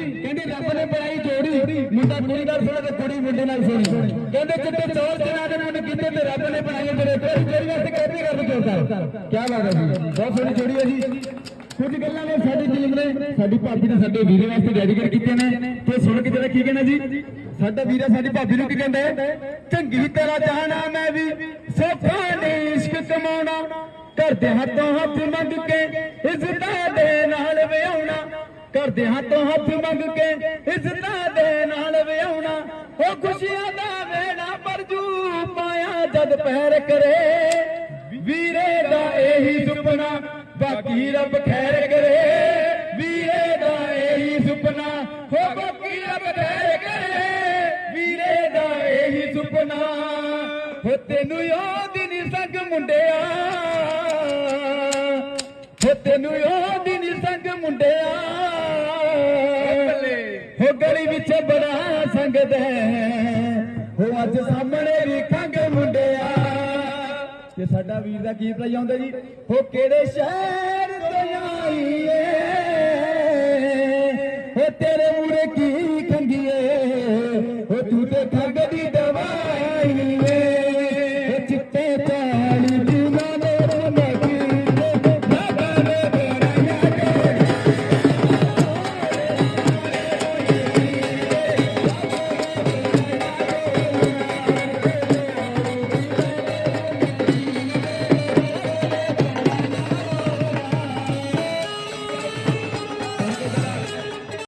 ਕਹਿੰਦੇ ਰੱਬ ਨੇ ਬਣਾਈ ਜੋੜੀ। ਮੁੰਡਾ ਕੁੜੀ ਨਾਲ ਸੋਹਣਾ ਤੇ ਕੁੜੀ ਮੁੰਡੇ ਨਾਲ ਸੋਹਣੀ ਕਹਿੰਦੇ ਚਿੱਟੇ ਚੌਲ ਚਨਾ ਦੇ ਮੁੰਡੇ ਕੀਤੇ ਤੇ ਰੱਬ ਨੇ ਬਣਾਏ ਮੇਰੇ ਤੇ ਤੇਰੇ ਵਾਸਤੇ ਕਹਿੰਦੇ ਕਰਦੇ ਚੌਲ ਕੀ ਬਾਤ ਹੈ ਜੀ। ਬਹੁਤ ਸੋਹਣੀ ਜੋੜੀ ਹੈ ਜੀ। ਕੁਝ ਗੱਲਾਂ ਨੇ ਸਾਡੀ ਟੀਮ ਨੇ, ਸਾਡੀ ਭਾਬੀ ਨੇ ਸਾਡੇ ਵੀਰੇ ਵਾਸਤੇ ਡੈਡੀਕੇਟ ਕੀਤੀਆਂ ਨੇ। ਤੇ ਸੁਣ ਕੇ ਜਰਾ ਕੀ ਕਹਿਣਾ ਜੀ? ਸਾਡਾ ਵੀਰਾ ਸਾਡੀ ਭਾਬੀ ਨੂੰ ਕੀ ਕਹਿੰਦਾ ਚੰਗੀ ਤਰ੍ਹਾਂ ਜਾਣਾ ਮੈਂ ਵੀ, ਸੋਖਾ ਨੇ ਇਸ਼ਕ ਕਮਾਉਣਾ। ਕਰਦੇ ਹੱਥੋਂ ਹੱਥ ਮੰਗ ਕੇ ਇੱਜ਼ਤਾਂ ਕਰਦੇ ਹੱਥੋਂ ਹੱਥ ਮੰਗ ਕੇ ਇੱਜ਼ਤਾਂ ਦੇ ਨਾਲ ਵਿਆਉਣਾ ਉਹ ਖੁਸ਼ੀਆਂ ਦਾ ਵੇੜਾ ਪਰਜੂ ਪਾਇਆ ਜਦ ਪੈਰ ਕਰੇ। ਵੀਰੇ ਦਾ ਇਹੀ ਸੁਪਨਾ, ਬਾਕੀ ਰੱਬ ਖੈਰ ਕਰੇ। ਵੀਰੇ ਦਾ ਇਹੀ ਸੁਪਨਾ, ਹੋ ਬਾਕੀ ਰੱਬ ਖੈਰ ਕਰੇ। ਵੀਰੇ ਦਾ ਇਹੀ ਸੁਪਨਾ, ਹੋ ਤੈਨੂੰ ਯਾਦ ਨਹੀਂ ਸੰਗ ਮੁੰਡਿਆ। ਹੋ ਤੈਨੂੰ ਯਾਦ ਨਹੀਂ ਸੰਗ ਮੁੰਡਿਆ। ਗਲੀ ਵਿੱਚ ਬੜਾ ਸੰਗਤ ਹੈ। ਹੋ ਅੱਜ ਸਾਹਮਣੇ ਵੀ ਵੇਖਾਂਗੇ ਮੁੰਡਿਆ। ਤੇ ਸਾਡਾ ਵੀਰ ਦਾ ਕੀ ਪਲਾਈ ਆਉਂਦਾ ਜੀ? ਹੋ ਕਿਹੜੇ ਸ਼ਹਿਰ ਤੋਂ ਆਈ ਏ? ਹੋ ਤੇਰੇ ਮੂਰੇ ਕੀ